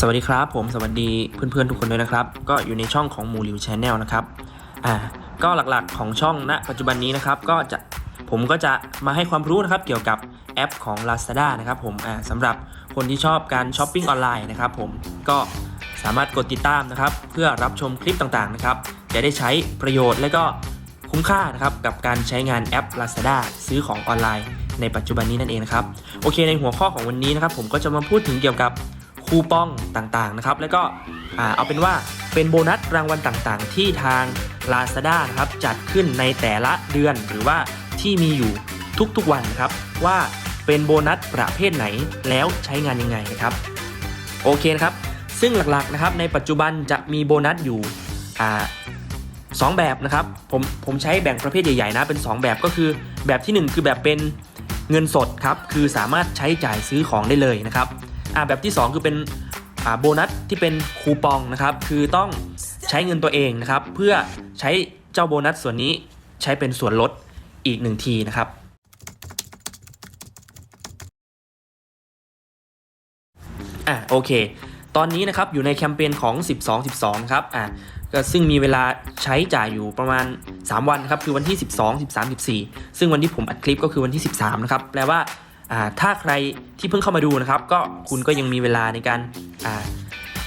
สวัสดีครับ ผมสวัสดีเพื่อนๆทุกคนด้วยนะครับ ก็อยู่ในช่องของหมูริวชแนลนะครับอ่าก็หลักๆของช่องณปัจจุบันนี้นะครับก็จะผมก็จะมาให้ความรู้นะครับเกี่ยวกับแอปของ Lazada นะครับผมอ่าสำหรับคนที่ชอบการช้อปปิ้งออนไลน์นะครับผมก็สามารถกดติดตามนะครับ เพื่อรับชมคลิปต่างๆนะครับจะได้ใช้ประโยชน์และก็คุ้มค่านะครับกับการใช้งานแอป Lazada ซื้อของออนไลน์ ในปัจจุบันนี้นั่นเองนะครับโอเคในหัวข้อของวันนี้นะครับผมก็จะมาพูดถึงเกี่ยวกับ คูปองต่างๆนะครับ แล้วก็เอาเป็นว่าเป็นโบนัสรางวัลต่างๆ ที่ทาง Lazada นะครับจัดขึ้นในแต่ละเดือนหรือว่าที่มีอยู่ทุกๆวันครับ ว่าเป็นโบนัสประเภทไหนแล้วใช้งานยังไงนะครับ โอเคนะครับ ซึ่งหลักๆนะครับในปัจจุบันจะมีโบนัสอยู่สองแบบนะครับผมผมใช้แบ่งประเภทใหญ่ๆนะเป็น 2 แบบก็คือแบบทีหนึ่1 คือแบบเป็นเงินสดครับคือสามารถใช้จ่ายซื้อของได้เลยนะครับ อ่าแบบที่ 2 คือเป็นอ่าโบนัสที่เป็นคูปองนะครับ คือต้องใช้เงินตัวเองนะครับ เพื่อใช้เจ้าโบนัสส่วนนี้ใช้เป็นส่วนลดอีก1ทีนะครับอะโอเค ตอนนี้นะครับอยู่ในแคมเปญของ 12 12ครับอะก็ซึ่งมีเวลาใช้จ่ายอยู่ประมาณ 3 วันครับคือวันที่ 12 13 14 ซึ่งวันที่ผมอัดคลิปก็คือวันที่ 13 นะครับ แปลว่า ถ้าใครที่เพิ่งเข้ามาดูนะครับ ก็คุณก็ยังมีเวลาในการอา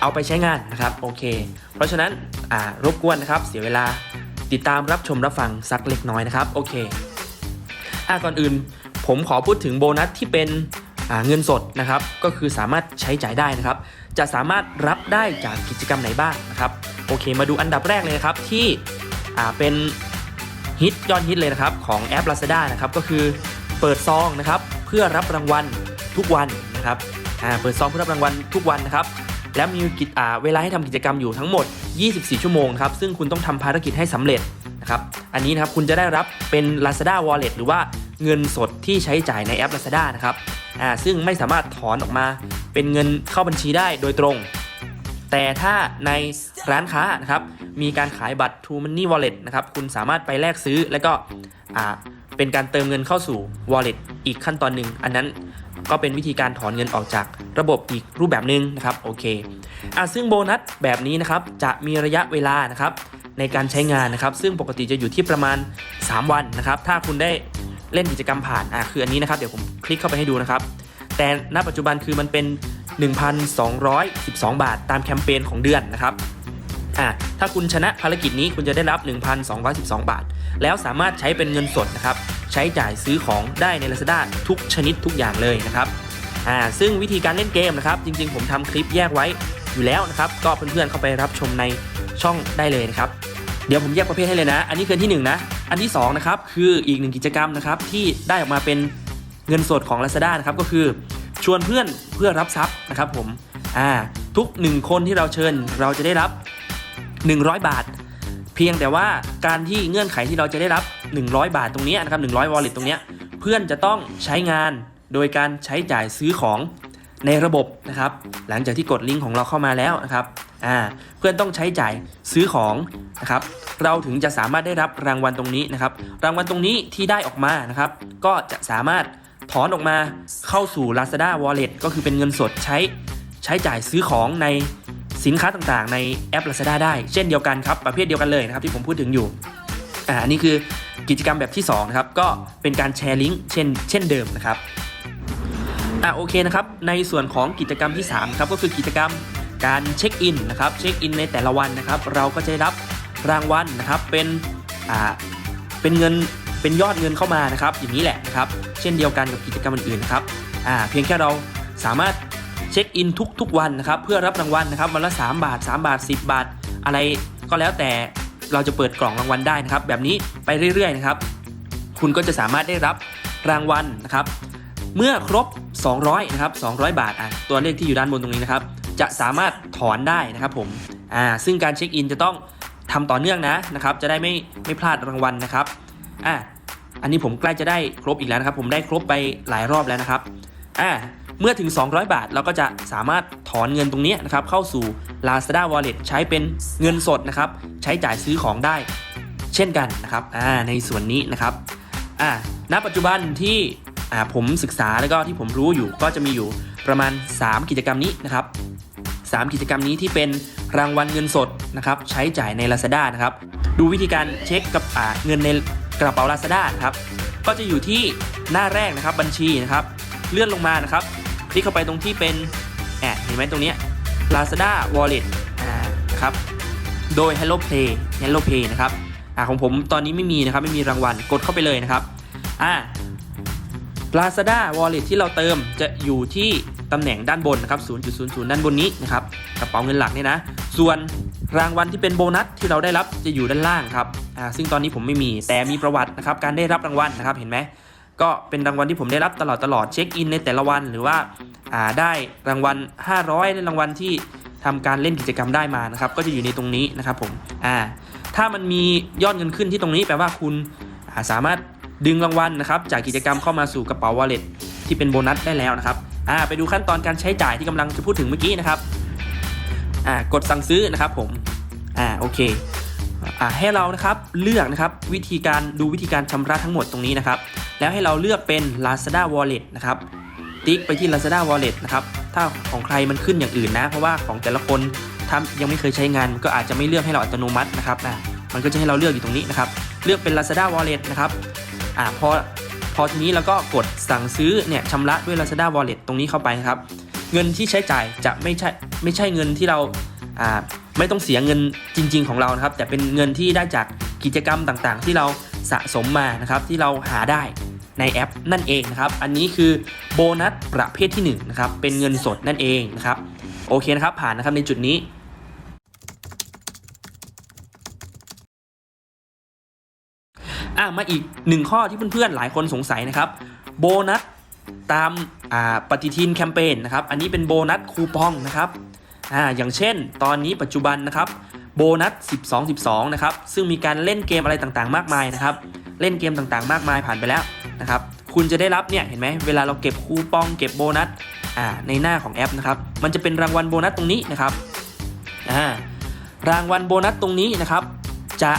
เอาไปใช้งานนะครับโอเค เพราะฉะนั้นรบกวนนะครับ เสียเวลาติดตามรับชมรับฟังสักเล็กน้อยนะครับโอเคอก่อนอื่นผมขอพูดถึงโบนัสที่เป็นเงินสดนะครับ ก็คือสามารถใช้จ่ายได้นะครับ จะสามารถรับได้จากกิจกรรมไหนบ้างนะครับโอเค มาดูอันดับแรกเลยนะครับที่เป็นฮิตยอดฮิตเลยนะครับของแอป Lazada นะครับก็คือเปิดซองนะครับ พื่อรับรางวัลทุกวันนะครับอ่าเปิดซองเพื่อรับรางวัลทุกวันนะครับแล้วมีกิจอ่าเวลาให้ทำกิจกรรมอยู่ทั้งหมด 24 ชั่วโมงครับซึ่งคุณต้องทำภารกิจให้สำเร็จนะครับอันนี้นะครับคุณจะได้รับเป็น Lazada Wallet หรือว่าเงินสดที่ใช้จ่ายในแอป Lazada นะครับอ่าซึ่งไม่สามารถถอนออกมาเป็นเงินเข้าบัญชีได้โดยตรง แต่ถ้าในร้านค้านะครับมีการขายบัตร True Money Wallet นะครับคุณสามารถไปแลกซื้อ แล้วก็อ่าเป็นการเติมเงินเข้าสู่ Wallet อีกขั้นตอนหนึ่งอันนั้นก็เป็นวิธีการถอนเงินออกจากระบบอีกรูปแบบหนึ่งนะครับโอเคอะซึ่งโบนัสแบบนี้นะครับจะมีระยะเวลานะครับในการใช้งานนะครับ ซึ่งปกติจะอยู่ที่ประมาณ 3 วันนะครับ ถ้าคุณได้เล่นกิจกรรมผ่านอะคืออันนี้นะครับเดี๋ยวผมคลิกเข้าไปให้ดูนะครับ แต่ณปัจจุบันคือมันเป็น 1,212 บาท ตามแคมเปญของเดือนนะครับอ่าถ้าคุณชนะภารกิจนี้คุณจะได้รับ 1,212 บาท แล้วสามารถใช้เป็นเงินสดนะครับ ใช้จ่ายซื้อของได้ใน Lazada ทุกชนิดทุกอย่างเลยนะครับอ่าซึ่งวิธีการเล่นเกมนะครับ จริงๆ ผมทำคลิปแยกไว้อยู่แล้วนะครับ ก็เพื่อนๆเข้าไปรับชมในช่องได้เลยนะครับ เดี๋ยวผมแยกประเภทให้เลยนะ อันนี้คืออนที่1นะ อันที่2นะครับคืออีกหนึ่งกิจกรรมนะครับที่ได้ออกมาเป็นเงินสดของ Lazada นะครับก็คือชวนเพื่อนเพื่อรับทรัพย์นะครับผมอ่าทุก 1 คนที่เราเชิญเราจะได้รับ 100 บาท เพียงแต่ว่าการที่เงื่อนไขที่เราจะได้รับ 100 บาทตรงนี้นะครับ100 wallet ตรงนี้เพื่อนจะต้องใช้งานโดยการใช้จ่ายซื้อของในระบบนะครับ หลังจากที่กดลิงก์ของเราเข้ามาแล้วนะครับอ่าเพื่อนต้องใช้จ่ายซื้อของนะครับ เราถึงจะสามารถได้รับรางวัลตรงนี้นะครับ รางวัลตรงนี้ที่ได้ออกมานะครับ ก็จะสามารถถอนออกมาเข้าสู่ Lazada Wallet ก็คือเป็นเงินสดใช้ใช้จ่ายซื้อของในสินค้าต่างๆ ในแอป Lazada ได้ เช่นเดียวกันครับ ประเภทเดียวกันเลยนะครับที่ผมพูดถึงอยู่อ่าอันนี้คือ กิจกรรมแบบที่2นะครับก็เป็นการแชร์ลิงก์เช่นเช่นเดิมนะครับอะโอเคนะครับในส่วนของกิจกรรมที่3ครับก็คือกิจกรรมการเช็คอินนะครับเช็คอินในแต่ละวันนะครับ เราก็จะได้รับรางวัลนะครับเป็นอ่าเป็นเงินเป็นยอดเงินเข้ามานะครับอย่างนี้แหละนะครับเช่นเดียวกันกับกิจกรรมอื่นๆนะครับอ่าเพียงแค่เราสามารถเช็คอินทุกๆวันนะครับเพื่อรับรางวัลนะครับวันละ 3 บาท 3 บาท 10 บาท อะไรก็แล้วแต่ เราจะเปิดกล่องรางวัลได้นะครับ แบบนี้ไปเรื่อยๆนะครับ คุณก็จะสามารถได้รับรางวัลนะครับ เมื่อครบ 200นะครับ200 บาทอะตัวเลขที่อยู่ด้านบนตรงนี้นะครับ จะสามารถถอนได้นะครับผมอ่าซึ่งการเช็คอินจะต้องทำต่อเนื่องนะนะครับ จะได้ไม่ไม่พลาดรางวัลนะครับอะอันนี้ผมใกล้จะได้ครบอีกแล้วนะครับ ผมได้ครบไปหลายรอบแล้วนะครับอ่า เมื่อถึง 200 บาท เราก็จะสามารถถอนเงินตรงนี้นะครับเข้าสู่ Lazada Wallet ใช้เป็นเงินสดนะครับใช้จ่ายซื้อของได้ เช่นกันนะครับในส่วนนี้นะครับณปัจจุบันที่ผมศึกษาแล้วก็ที่ผมรู้อยู่ก็จะมีอยู่ประมาณ 3 กิจกรรมนี้นะครับ3กิจกรรมนี้ที่เป็นรางวัลเงินสดนะครับใช้จ่ายใน Lazada นะครับดูวิธีการเช็คกับเงินในกระเป๋า Lazada นะครับก็จะอยู่ที่หน้าแรกนะครับบัญชีนะครับ เลื่อนลงมานะครับ คลิกเข้าไปตรงที่เป็นแอบเห็นไหมตรงนี้ Lazada Wallet อ่าครับ โดย Hello Play Hello Pay นะครับอ่าของผมตอนนี้ไม่มีนะครับไม่มีรางวัลกดเข้าไปเลยนะครับอ่า Lazada Wallet ที่เราเติมจะอยู่ที่ตำแหน่งด้านบนนะครับ 0.00 ด้านบนนี้นะครับกระเป๋าเงินหลักเนี่ยนะ ส่วนรางวัลที่เป็นโบนัสที่เราได้รับจะอยู่ด้านล่างครับ อ่า ซึ่งตอนนี้ผมไม่มีแต่มีประวัตินะครับ การได้รับรางวัลนะครับ เห็นไหม ก็เป็นรางวัลที่ผมได้รับตลอดตลอดเช็คอินในแต่ละวันหรือว่าาได้รางวัล 500ได้รางวัลที่ทำการเล่นกิจกรรมได้มานะครับ ก็จะอยู่ในตรงนี้นะครับผมอ่าถ้ามันมียอดเงินขึ้นที่ตรงนี้แปลว่าคุณาสามารถดึงรางวัลนะครับ จากกิจกรรมเข้ามาสู่กระเป๋า wallet ที่เป็นโบนัสได้แล้วนะครับอ่าไปดูขั้นตอนการใช้จ่ายที่กำลังจะพูดถึงเมื่อกี้นะครับอ่ากดสั่งซื้อนะครับผมอ่าโอเค อ่าให้เรานะครับเลือกนะครับวิธีการดูวิธีการชำระทั้งหมดตรงนี้นะครับ แล้วให้เราเลือกเป็น Lazada Wallet นะครับติ๊กไปที่ Lazada Wallet นะครับถ้าของใครมันขึ้นอย่างอื่นนะ เพราะว่าของแต่ละคนถ้ายังไม่เคยใช้งานนก็อาจจะไม่เลือกให้เราอัตโนมัตินะครับนะมันก็จะให้เราเลือกอยู่ตรงนี้นะครับเลือกเป็น Lazada Wallet นะครับอ่าพอพอทีนี้เราก็กดสั่งซื้อเนี่ยชำระด้วย Lazada Wallet ตรงนี้เข้าไปนะครับ เงินที่ใช้จ่ายจะไม่ใช่ไม่ใช่เงินที่เรา ไม่ต้องเสียเงินจริง ๆ ของเรานะครับ แต่เป็นเงินที่ได้จากกิจกรรมต่างๆ ที่เราสะสมมานะครับ ที่เราหาได้ในแอปนั่นเองนะครับ อันนี้คือโบนัสประเภทที่1นะครับ เป็นเงินสดนั่นเองนะครับ โอเคนะครับ ผ่านนะครับในจุดนี้อะมาอีกหนึ่งข้อที่เพื่อนๆ หลายคนสงสัยนะครับ โบนัสตามปฏิทินแคมเปญนะครับ อันนี้เป็นโบนัสคูปองนะครับ อ่าอย่างเช่น ตอนนี้ปัจจุบันนะครับโบนัส 12 12 นะครับ ซึ่งมีการเล่นเกมอะไรต่างๆ มากมายนะครับ เล่นเกมต่างๆ มากมายผ่านไปแล้วนะครับ คุณจะได้รับเนี่ย เห็นไหม เวลาเราเก็บคูปองเก็บโบนัส อ่า ในหน้าของแอปนะครับ มันจะเป็นรางวัลโบนัสตรงนี้นะครับ อ่า รางวัลโบนัสตรงนี้นะครับ จะ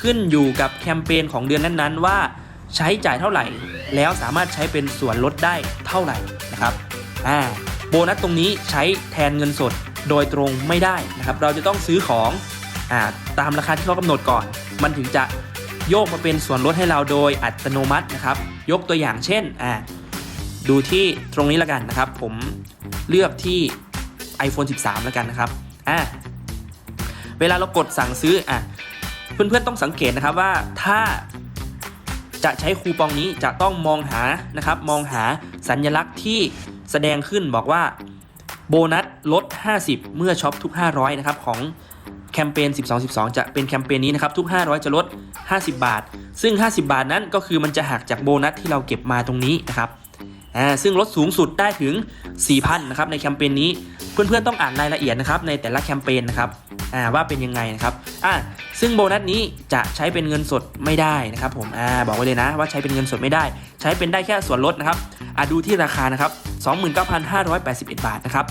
ขึ้นอยู่กับแคมเปญของเดือนนั้นๆ ว่าใช้จ่ายเท่าไหร่ แล้วสามารถใช้เป็นส่วนลดได้เท่าไหร่นะครับ อ่า โบนัสตรงนี้ใช้แทนเงินสด โดยตรงไม่ได้นะครับ เราจะต้องซื้อของอตามราคาที่เขากำหนดก่อน มันถึงจะโยกมาเป็นส่วนลดให้เราโดยอัตโนมัตินะครับ ยกตัวอย่างเช่นอ่าดูที่ตรงนี้แล้วกันนะครับ ผมเลือกที่ iPhone 13 แล้วกันนะครับอ่าเวลาเรากดสั่งซื้ออะเพื่อนๆต้องสังเกตนะครับว่าถ้าจะใช้คูปองนี้จะต้องมองหานะครับ มองหาสัญลักษณ์ที่แสดงขึ้นบอกว่าโบนัส ลด 50 เมื่อช็อปทุก 500 นะครับ ของแคมเปญ 12 12 จะเป็นแคมเปญนี้นะครับ ทุก 500 จะลด 50 บาท ซึ่ง 50 บาทนั้นก็คือมันจะหักจากโบนัสที่เราเก็บมาตรงนี้นะครับอ่าซึ่งลดสูงสุดได้ถึง 4,000 นะครับในแคมเปญนี้เพื่อนๆต้องอ่านรายละเอียดนะครับในแต่ละแคมเปญนะครับอ่าว่าเป็นยังไงนะครับอ่าซึ่งโบนัสนี้จะใช้เป็นเงินสดไม่ได้นะครับผมอ่าบอกไว้เลยนะว่าใช้เป็นเงินสดไม่ได้ ใช้เป็นได้แค่ส่วนลดนะครับอ่าดูที่ราคานะครับ 29,581 บาทนะครับ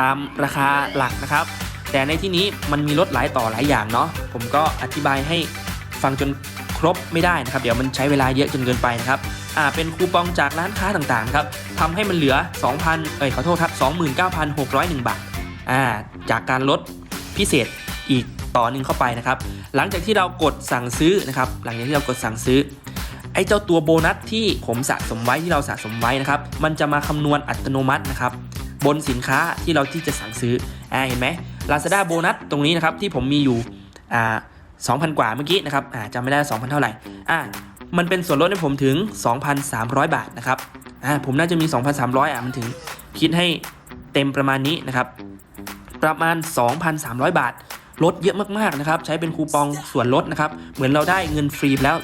ตามราคาหลักนะครับ แต่ในที่นี้มันมีลดหลายต่อหลายอย่างเนาะผมก็อธิบายให้ฟังจนครบไม่ได้นะครับ เดี๋ยวมันใช้เวลาเยอะจนเกินไปนะครับอ่าเป็นคูปองจากร้านค้าต่างๆครับทำให้มันเหลือ 2,000เอ้ยขอโทษครับ 29,601 บาทอ่าจากการลดพิเศษอีกต่อหนึ่งเข้าไปนะครับ หลังจากที่เรากดสั่งซื้อนะครับ หลังจากที่เรากดสั่งซื้อไอ้เจ้าตัวโบนัสที่ผมสะสมไว้ที่เราสะสมไว้นะครับ มันจะมาคำนวณอัตโนมัตินะครับ บนสินค้าที่เราที่จะสั่งซื้ออ่าเห็นไหม Lazada โบนัสตรงนี้นะครับที่ผมมีอยู่อ่า2,000 กว่าเมื่อกี้นะครับอ่าจำไม่ได้ 2,000 เท่าไหร่อ่ามันเป็นส่วนลดให้ผมถึง 2,300 บาทนะครับอ่าผมน่าจะมี 2,300 อะมันถึงคิดให้เต็มประมาณนี้นะครับ ประมาณ 2,300 บาทลดเยอะมากๆนะครับ ใช้เป็นคูปองส่วนลดนะครับ เหมือนเราได้เงินฟรีแล้ว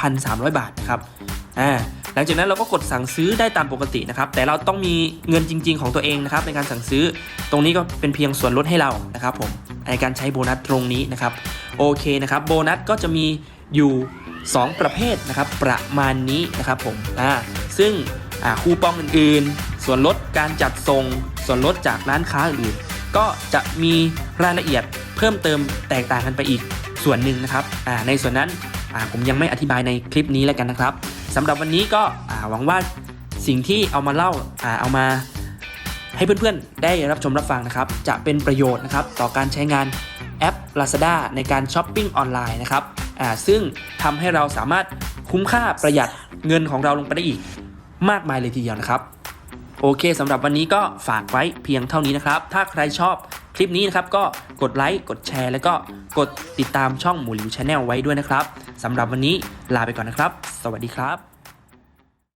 2,300 บาทนะครับอ่า หลังจากนั้นเราก็กดสั่งซื้อได้ตามปกตินะครับ แต่เราต้องมีเงินจริง ๆ ของตัวเองนะครับในการสั่งซื้อ ตรงนี้ก็เป็นเพียงส่วนลดให้เรานะครับผมในการใช้โบนัสตรงนี้นะครับ โอเคนะครับ โบนัสก็จะมีอยู่ 2 ประเภทนะครับประมาณนี้นะครับผมอ่าซึ่งอ่าคูปองอื่นๆ ส่วนลดการจัดส่ง ส่วนลดจากร้านค้าอื่นก็จะมีรายละเอียดเพิ่มเติมแตกต่างกันไปอีกส่วนหนึ่งนะครับอ่าในส่วนนั้นอ่าผมยังไม่อธิบายในคลิปนี้แล้วกันนะครับ สำหรับวันนี้ก็หวังว่าสิ่งที่เอามาเล่าอเอามาให้เพื่อนๆ ได้รับชมรับฟังนะครับ จะเป็นประโยชน์นะครับต่อการใช้งานแอป Lazada ในการช้อปปิ้งออนไลน์นะครับซึ่งทำให้เราสามารถคุ้มค่าประหยัดเงินของเราลงไปได้อีก มากมายเลยทีเดียวนะครับ โอเคสำหรับวันนี้ก็ฝากไว้เพียงเท่านี้นะครับ ถ้าใครชอบ คลิปนี้นะครับก็กดไลค์กดแชร์ แล้วก็กดติดตามช่องหมูหลิวชาแนลไว้ด้วยนะครับสำหรับวันนี้ลาไปก่อนนะครับ สวัสดีครับ